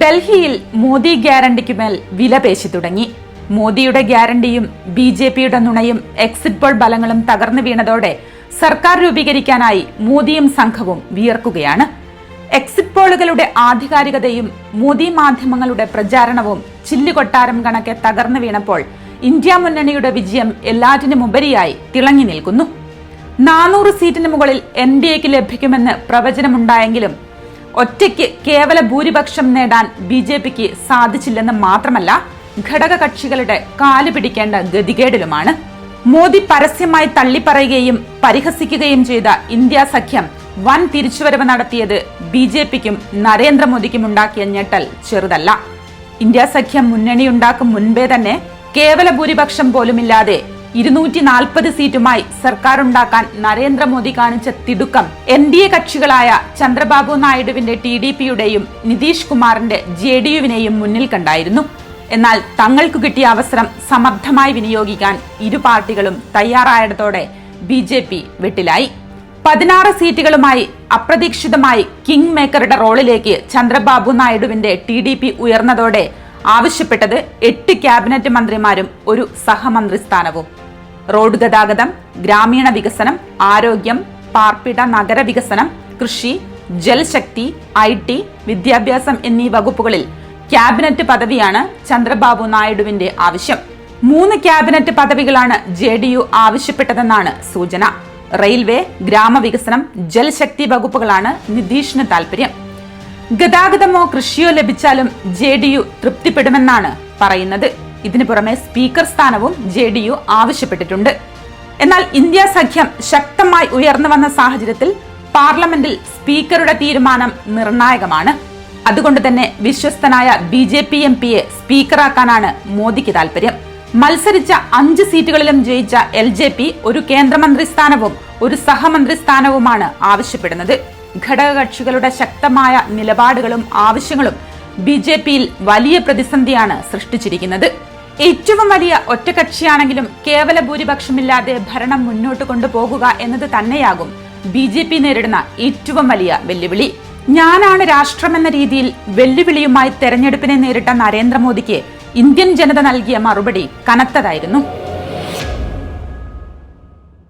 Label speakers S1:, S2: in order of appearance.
S1: ഡൽഹിയിൽ മോദി ഗ്യാരണ്ടിക്ക് മേൽ വിലപേശി തുടങ്ങി. മോദിയുടെ ഗ്യാരണ്ടിയും ബി ജെ പിയുടെ നുണയും എക്സിറ്റ് പോൾ ബലങ്ങളും തകർന്നു വീണതോടെ സർക്കാർ രൂപീകരിക്കാനായി മോദിയും സംഘവും വിയർക്കുകയാണ്. എക്സിറ്റ് പോളുകളുടെ ആധികാരികതയും മോദി മാധ്യമങ്ങളുടെ പ്രചാരണവും ചില്ലുകൊട്ടാരം കണക്കെ തകർന്നു വീണപ്പോൾ ഇന്ത്യ മുന്നണിയുടെ വിജയം എല്ലാറ്റിനും എല്ലാറ്റിനുമുപരിയായി തിളങ്ങി നിൽക്കുന്നു. നാനൂറ് സീറ്റിന് മുകളിൽ എൻ ഡി എക്ക് ലഭിക്കുമെന്ന് പ്രവചനമുണ്ടായെങ്കിലും ഒറ്റയ്ക്ക് കേവല ഭൂരിപക്ഷം നേടാൻ ബി ജെ പിക്ക് സാധിച്ചില്ലെന്ന് മാത്രമല്ല ഘടക കക്ഷികളുടെ കാൽ പിടിക്കേണ്ട ഗതികേടിലുമാണ്. മോദി പരസ്യമായി തള്ളിപ്പറയുകയും പരിഹസിക്കുകയും ചെയ്ത ഇന്ത്യ സഖ്യം വൻ തിരിച്ചുവരവ് നടത്തിയത് ബി ജെ പിക്കും നരേന്ദ്രമോദിക്കും ഉണ്ടാക്കിയ ഞെട്ടൽ ചെറുതല്ല. ഇന്ത്യ സഖ്യം മുന്നണിയുണ്ടാക്കും മുൻപേ തന്നെ കേവല ഭൂരിപക്ഷം പോലുമില്ലാതെ ഇരുന്നൂറ്റി നാൽപ്പത് സീറ്റുമായി സർക്കാർ ഉണ്ടാക്കാൻ നരേന്ദ്രമോദി കാണിച്ച തിടുക്കം. എൻ ഡി എ കക്ഷികളായ ചന്ദ്രബാബു നായിഡുവിന്റെ ടി ഡി പിയുടെയും നിതീഷ് കുമാറിന്റെ ജെ ഡി യുവിനെയും മുന്നിൽ കണ്ടായിരുന്നു. എന്നാൽ തങ്ങൾക്ക് കിട്ടിയ അവസരം സമർത്ഥമായി വിനിയോഗിക്കാൻ ഇരു പാർട്ടികളും തയ്യാറായതോടെ ബി ജെ പി വെട്ടിലായി. പതിനാറ് സീറ്റുകളുമായി അപ്രതീക്ഷിതമായി കിങ് മേക്കറുടെ റോളിലേക്ക് ചന്ദ്രബാബു നായിഡുവിന്റെ ടി ഡി പി ഉയർന്നതോടെ ആവശ്യപ്പെട്ടത് എട്ട് ക്യാബിനറ്റ് മന്ത്രിമാരും ഒരു സഹമന്ത്രി സ്ഥാനവും റോഡ് ഗതാഗതം ഗ്രാമീണ വികസനം ആരോഗ്യം പാർപ്പിട നഗര വികസനം കൃഷി ജലശക്തി ഐ ടി വിദ്യാഭ്യാസം എന്നീ വകുപ്പുകളിൽ ക്യാബിനറ്റ് പദവിയാണ് ചന്ദ്രബാബു നായിഡുവിന്റെ ആവശ്യം. മൂന്ന് ക്യാബിനറ്റ് പദവികളാണ് ജെ ഡി യു ആവശ്യപ്പെട്ടതെന്നാണ് സൂചന. റെയിൽവേ ഗ്രാമവികസനം ജലശക്തി വകുപ്പുകളാണ് നിതീഷിന് താൽപര്യം. ഗതാഗതമോ കൃഷിയോ ലഭിച്ചാലും ജെ ഡി യു തൃപ്തിപ്പെടുമെന്നാണ് പറയുന്നത്. ഇതിനു പുറമെ സ്പീക്കർ സ്ഥാനവും ജെ ഡി യു ആവശ്യപ്പെട്ടിട്ടുണ്ട്. എന്നാൽ ഇന്ത്യ സഖ്യം ശക്തമായി ഉയർന്നു വന്ന സാഹചര്യത്തിൽ പാർലമെന്റിൽ സ്പീക്കറുടെ തീരുമാനം നിർണായകമാണ്. അതുകൊണ്ട് തന്നെ വിശ്വസ്തനായ ബി ജെ പി എം പിയെ സ്പീക്കറാക്കാനാണ് മോദിക്ക് താൽപര്യം. മത്സരിച്ച അഞ്ച് സീറ്റുകളിലും ജയിച്ച എൽ ജെ പി ഒരു കേന്ദ്രമന്ത്രി സ്ഥാനവും ഒരു സഹമന്ത്രി സ്ഥാനവുമാണ് ആവശ്യപ്പെടുന്നത്. ഘടകകക്ഷികളുടെ ശക്തമായ നിലപാടുകളും ആവശ്യങ്ങളും ബി ജെ പിയിൽ വലിയ പ്രതിസന്ധിയാണ് സൃഷ്ടിച്ചിരിക്കുന്നത്. ഏറ്റവും വലിയ ഒറ്റകക്ഷിയാണെങ്കിലും കേവല ഭൂരിപക്ഷമില്ലാതെ ഭരണം മുന്നോട്ട് കൊണ്ടുപോകുക എന്നത് തന്നെയാകും ബി ജെ പി നേരിടുന്ന ഏറ്റവും വലിയ വെല്ലുവിളി. ഞാനാണ് രാഷ്ട്രമെന്ന രീതിയിൽ വെല്ലുവിളിയുമായി തെരഞ്ഞെടുപ്പിനെ നേരിട്ട നരേന്ദ്രമോദിക്ക് ഇന്ത്യൻ ജനത നൽകിയ മറുപടി കനത്തതായിരുന്നു.